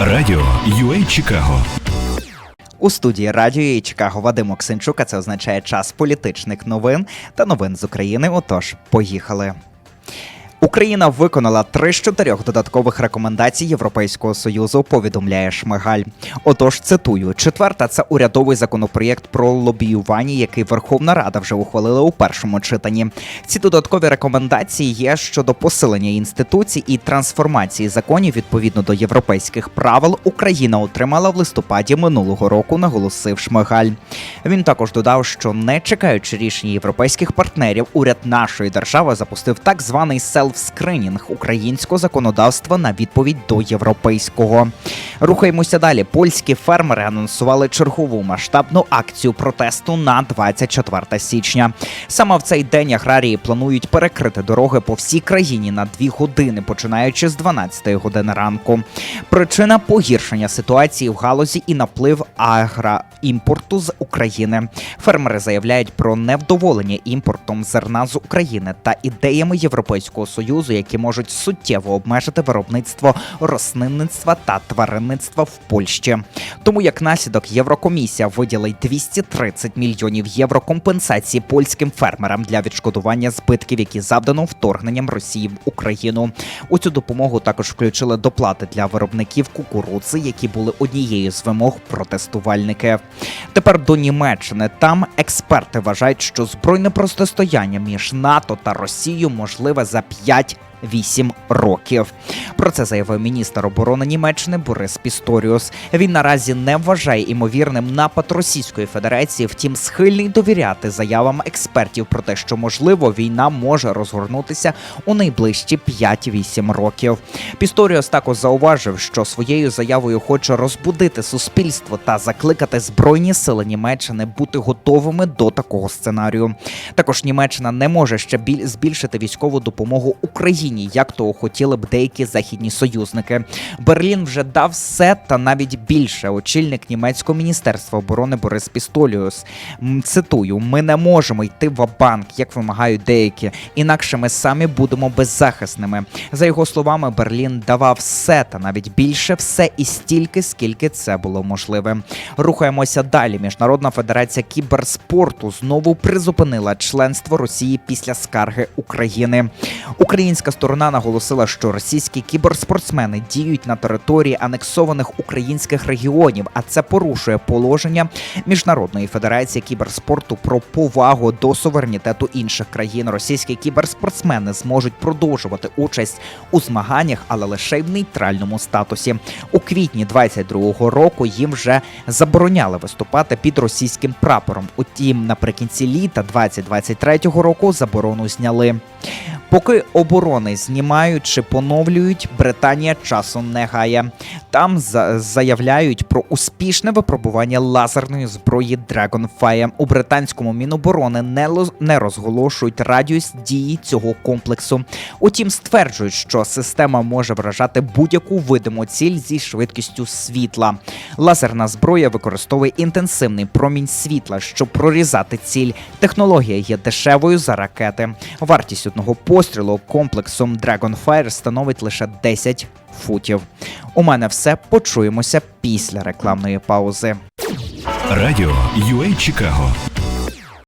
Радіо UA Чикаго У студії радіо і Чикаго Вадим Оксенчук, а це означає час політичних новин та новин з України. Отож, поїхали. Україна виконала три з чотирьох додаткових рекомендацій Європейського союзу. Повідомляє Шмигаль. Отож, цитую: четверта це урядовий законопроєкт про лобіювання, який Верховна Рада вже ухвалила у першому читанні. Ці додаткові рекомендації є щодо посилення інституцій і трансформації законів відповідно до європейських правил. Україна отримала в листопаді минулого року, наголосив Шмигаль. Він також додав, що не чекаючи рішення європейських партнерів, уряд нашої держави запустив так званий селф-скринінг українського законодавства на відповідь до європейського. Рухаємося далі. Польські фермери анонсували чергову масштабну акцію протесту на 24 січня. Саме в цей день аграрії планують перекрити дороги по всій країні на дві години, починаючи з 12 години ранку. Причина погіршення ситуації в галузі і наплив агроімпорту з України. Фермери заявляють про невдоволення імпортом зерна з України та ідеями Європейського союзу, які можуть суттєво обмежити виробництво рослинництва та тваринництва в Польщі. Тому як наслідок Єврокомісія виділить 230 мільйонів євро компенсації польським фермерам для відшкодування збитків, які завдано вторгненням Росії в Україну. У цю допомогу також включили доплати для виробників кукурудзи, які були однією з вимог протестувальників. Тепер до Німеччини там експерти вважають, що збройне протистояння між НАТО та Росією можливе за 5 5 8 років. Про це заявив міністр оборони Німеччини Борис Пісторіус. Він наразі не вважає імовірним напад Російської Федерації, втім схильний довіряти заявам експертів про те, що можливо війна може розгорнутися у найближчі 5-8 років. Пісторіус також зауважив, що своєю заявою хоче розбудити суспільство та закликати збройні сили Німеччини бути готовими до такого сценарію. Також Німеччина не може ще біль збільшити військову допомогу Україні, як того хотіли б деякі західні союзники. Берлін вже дав все та навіть більше. Очільник німецького міністерства оборони Борис Пістоліус. Цитую: ми не можемо йти в банк, як вимагають деякі, інакше ми самі будемо беззахисними. За його словами, Берлін давав все та навіть більше все і стільки, скільки це було можливе. Рухаємося далі. Міжнародна федерація кіберспорту знову призупинила членство Росії після скарги України. Українська сторона наголосила, що російські кіберспортсмени діють на території анексованих українських регіонів, а це порушує положення Міжнародної федерації кіберспорту про повагу до суверенітету інших країн. Російські кіберспортсмени зможуть продовжувати участь у змаганнях, але лише в нейтральному статусі. У квітні 22-го року їм вже забороняли виступати під російським прапором. Утім, наприкінці літа 2023 року заборону зняли. Поки оборони знімають чи поновлюють, Британія часом не гає. Там за- заявляють про успішне випробування лазерної зброї Dragonfire. У британському міноборони не, ло- не розголошують радіус дії цього комплексу. Утім, стверджують, що система може вражати будь-яку видиму ціль зі швидкістю світла. Лазерна зброя використовує інтенсивний промінь світла, щоб прорізати ціль. Технологія є дешевою за ракети. Вартість одного пострілу комплексом Dragonfire становить лише 10 футів. У мене все. Почуємося після рекламної паузи. Радіо UA Чикаго